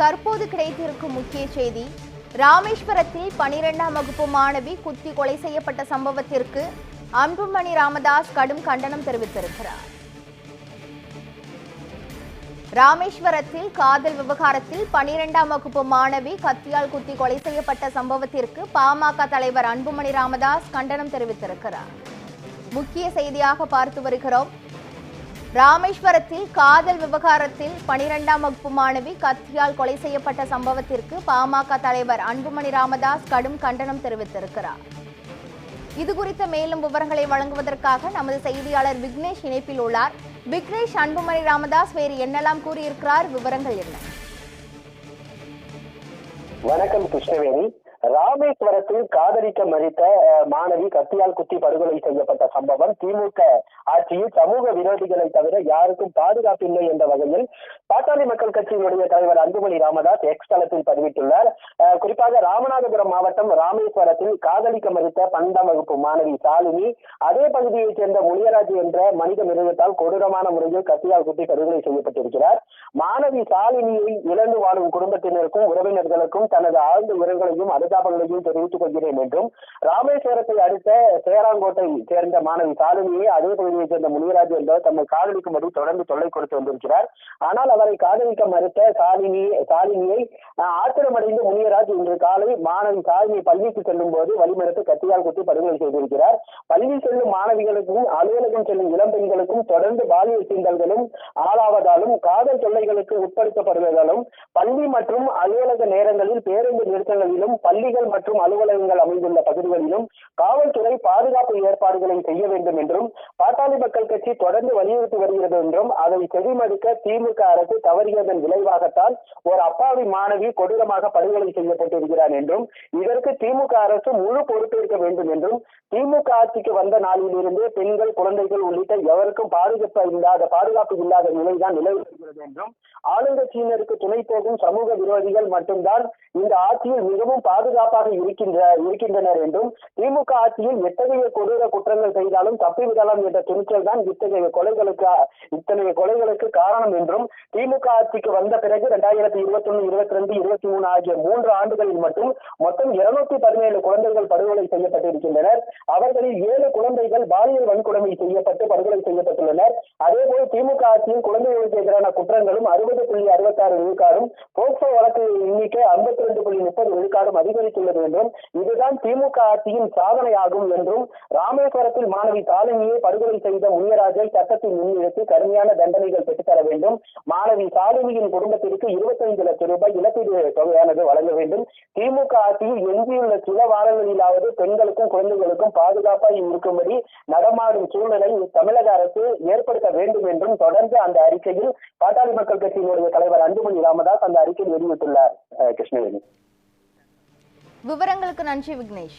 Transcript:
தற்போது கிடைத்திருக்கும் முக்கிய செய்தி ராமேஸ்வரத்தில் பனிரெண்டாம் வகுப்பு மாணவி குத்தி கொலை செய்யப்பட்ட சம்பவத்திற்கு அன்புமணி ராமதாஸ் கடும் கண்டனம் தெரிவித்திருக்கிறார். ராமேஸ்வரத்தில் காதல் விவகாரத்தில் பனிரெண்டாம் வகுப்பு மாணவி கத்தியால் குத்தி கொலை செய்யப்பட்ட சம்பவத்திற்கு பாமக தலைவர் அன்புமணி ராமதாஸ் கண்டனம் தெரிவித்திருக்கிறார். முக்கிய செய்தியாக பார்த்து வருகிறோம். ராமேஸ்வரத்தில் காதல் விவகாரத்தில் பனிரெண்டாம் வகுப்பு மாணவி கத்தியால் கொலை செய்யப்பட்ட சம்பவத்திற்கு பாமக தலைவர் அன்புமணி ராமதாஸ் கடும் கண்டனம் தெரிவித்திருக்கிறார். இது குறித்த மேலும் விவரங்களை வழங்குவதற்காக நமது செய்தியாளர் விக்னேஷ் இணைப்பில் உள்ளார். விக்னேஷ் அன்புமணி ராமதாஸ் வேறு என்னெல்லாம் கூறியிருக்கிறார்? விவரங்கள் என்ன? வணக்கம் கிருஷ்ணவேணி. ராமேஸ்வரத்தில் காதலிக்க மறித்த மாணவி கத்தியால் குத்தி படுகொலை செய்யப்பட்ட சம்பவம் திமுக ஆட்சியில் சமூக விரோதிகளை தவிர யாருக்கும் பாதுகாப்பில்லை என்ற வகையில் பாட்டாளி மக்கள் கட்சியினுடைய தலைவர் அன்புமணி ராமதாஸ் எக்ஸ் தளத்தில் பதிவிட்டுள்ளார். குறிப்பாக ராமநாதபுரம் மாவட்டம் ராமேஸ்வரத்தில் காதலிக்க மறுத்த பன்னெண்டாம் வகுப்பு மாணவி சாலினி அதே பகுதியைச் சேர்ந்த முனியராஜ் என்ற மனித மிருகத்தால் கொடூரமான முறையில் கத்தியால் குட்டி படுகொலை செய்யப்பட்டிருக்கிறார். மாணவி சாலினியை இழந்து வாழும் குடும்பத்தினருக்கும் உறவினர்களுக்கும் தனது ஆழ்ந்த உரங்களையும் அனுதாபங்களையும் தெரிவித்துக் கொள்கிறேன் என்றும் ராமேஸ்வரத்தை அடுத்த சேராங்கோட்டை சேர்ந்த மாணவி சாலினியை அதே பகுதியைச் சேர்ந்த முனியராஜ் என்பவர் தம்மை காதலிக்கும்படி தொடர்ந்து தொல்லை கொடுத்து வந்திருக்கிறார். ஆனால் அவரை காதலிக்க மறுத்த சாலினி சாலினியை ஆத்திரமடைந்து முனியராஜ் இன்று காலை மாணவி சாலினி பள்ளிக்கு செல்லும் போது வழிமறுத்து கத்தியால் குத்தி படுகொலை செய்திருக்கிறார். பள்ளி செல்லும் மாணவிகளுக்கும் அலுவலகம் செல்லும் இளம் பெண்களுக்கும் தொடர்ந்து பாலியல் சீண்டல்களும் ஆளாவதாலும் காதல் தொல்லைகளுக்கு உட்படுத்தப்படுவதாலும் பள்ளி மற்றும் அலுவலக நேரங்களில் பேருந்து நிறுத்தங்களிலும் பள்ளிகள் மற்றும் அலுவலகங்கள் அமைந்துள்ள பகுதிகளிலும் காவல்துறை பாதுகாப்பு ஏற்பாடுகளை செய்ய வேண்டும் என்றும் பாட்டாளி மக்கள் கட்சி தொடர்ந்து வலியுறுத்தி வருகிறது என்றும் அதை செவிமடுக்க திமுக அரசு தவறியதன் விளைவாகத்தான் ஒரு அப்பாவி மாணவி கொடூரமாக படுகொலை செய்யப்பட்டிருக்கிறார் என்றும் இதற்கு திமுக அரசு முழு பொறுப்பேற்க வேண்டும் என்றும் திமுக ஆட்சிக்கு வந்த நாளிலிருந்து பெண்கள் குழந்தைகள் உள்ளிட்ட எவருக்கும் பாதுகாப்பு இல்லாத பாதுகாப்பு இல்லாத நிலைதான் நிலவி என்றும் ஆளுங்கட்சியினருக்கு துணை போகும் சமூக விரோதிகள் மட்டும்தான் இந்த ஆட்சியில் மிகவும் பாதுகாப்பாக இருக்கின்ற இருக்கின்றனர் என்றும் திமுக ஆட்சியில் எத்தகைய கொடூர குற்றங்கள் செய்தாலும் தப்பிவிடலாம் என்ற துணிச்சல் தான் இத்தகைய கொலைகளுக்கு இத்தகைய கொலைகளுக்கு காரணம் என்றும் திமுக ஆட்சிக்கு வந்த பிறகு இரண்டாயிரத்தி இருபத்தி ஒன்று இருபத்தி ரெண்டு இருபத்தி மூணு ஆகிய மூன்று ஆண்டுகளில் மட்டும் மொத்தம் இருநூத்தி பதினேழு குழந்தைகள் படுகொலை செய்யப்பட்டிருக்கின்றனர். அவர்களில் ஏழு குழந்தைகள் பாலியல் வன்கொடுமை செய்யப்பட்டு படுகொலை செய்யப்பட்டுள்ளனர். அதேபோல் திமுக ஆட்சி ஆட்சியில் குழந்தைகளுக்கு எதிரான குற்றங்களும் அறுபது புள்ளி அறுபத்தாறு விழுக்காடும் போக்சோ வழக்கு எண்ணிக்கை ஐம்பத்தி ரெண்டு புள்ளி முப்பது விழுக்காடும் அதிகரித்துள்ளது என்றும் இதுதான் திமுக ஆட்சியின் சாதனையாகும் என்றும் ராமேஸ்வரத்தில் மாணவி தாலினியை படுகொலை செய்த முனியராஜை சட்டத்தின் முன்னிறுத்தி கடுமையான தண்டனைகள் பெற்றுத்தர வேண்டும். மாணவி சாலினியின் குடும்பத்திற்கு இருபத்தைந்து லட்சம் ரூபாய் இழப்பீடு தொகையானது வழங்க வேண்டும். திமுக ஆட்சியில் எஞ்சியுள்ள சில வாரங்களிலாவது பெண்களுக்கும் குழந்தைகளுக்கும் பாதுகாப்பாக இருக்கும்படி நடமாடும் சூழ்நிலை தமிழக அரசு ஏற்படுத்த வேண்டும் என்றும் தொடர்ந்து அந்த அறிக்கையில் பாட்டாளி மக்கள் கட்சியினுடைய தலைவர் அன்புமணி ராமதாஸ் அந்த அறிக்கையில் வெளியிட்டுள்ளார் கிருஷ்ணவேணி. விவரங்களுக்கு நன்றி விக்னேஷ்.